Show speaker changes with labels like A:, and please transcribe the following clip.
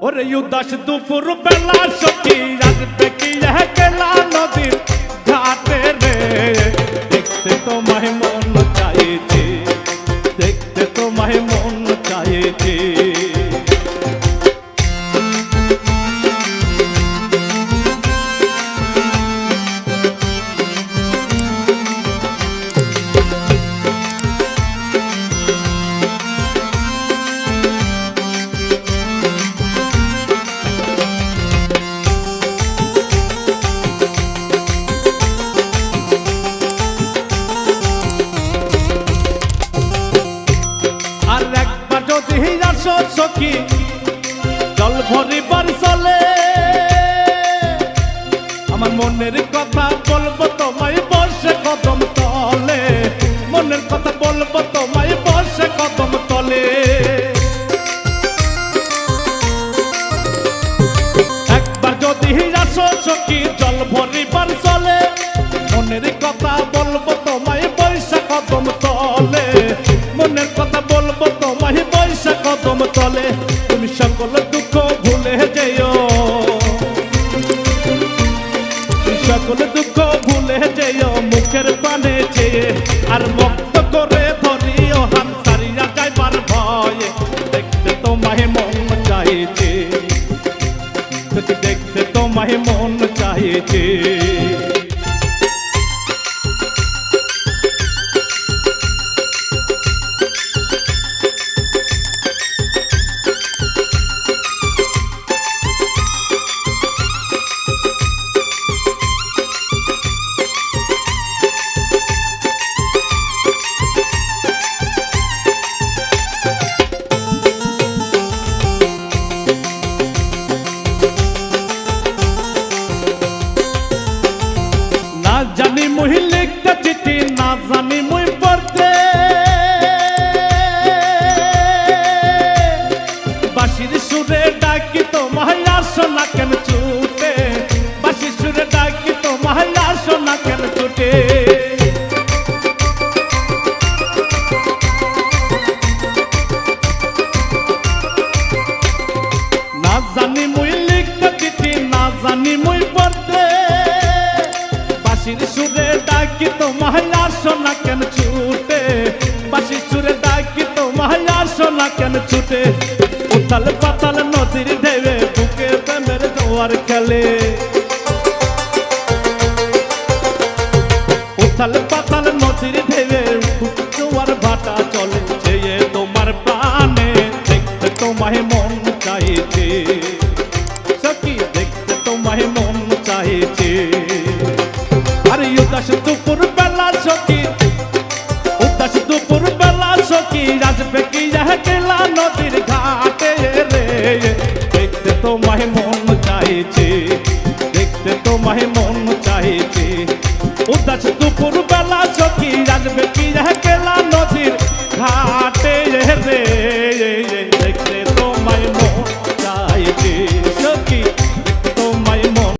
A: ওরে উদাস দুপুর বেলা সখী রাজতে কি কেলা নদীর আসো সখী, জল ভরিবার চলে আমার মনের কথা বলব তোমায়, বসে কদম তলে। মনের কথা বলব তোমায়, বসে কদম তলে। একবার যদি আসো সখী, জল ভরিবার চলে মনের কথা বলব তোমায় তলে তুমি সকল দুঃখ ভুলে যেও। সকল দুঃখ ভুলে যেও, মুখের পানে চেয়ে আর মুক্ত করে ধরিও, হাত সারিয়া যাইবার ভয়ে। দেখতে তোমায় মন চাইছে, দেখতে তোমায় মন চাইছে। সোনা কেন ছুটে? বাসির সুরে ডাকি তো মাহাইয়া সোনা কেন ছুটে? না জানি মুই লিখতে চিঠি, না জানি মুই পড়তে। বাসির সুরে ডাকি তো মাহাইয়া সোনা কেন ছুটে? বাসির সুরে ডাকি তো মাহাইয়া সোনা কেন ছুটে? উতাল পাতাল নদীর ঢেবে বুকে প্রেমের কালে উথাল পাতাল নদীর ঢেবে জোয়ার ভাটা চলে যে তোমার প্রাণে দেখতে তোমায় মন চাইছে।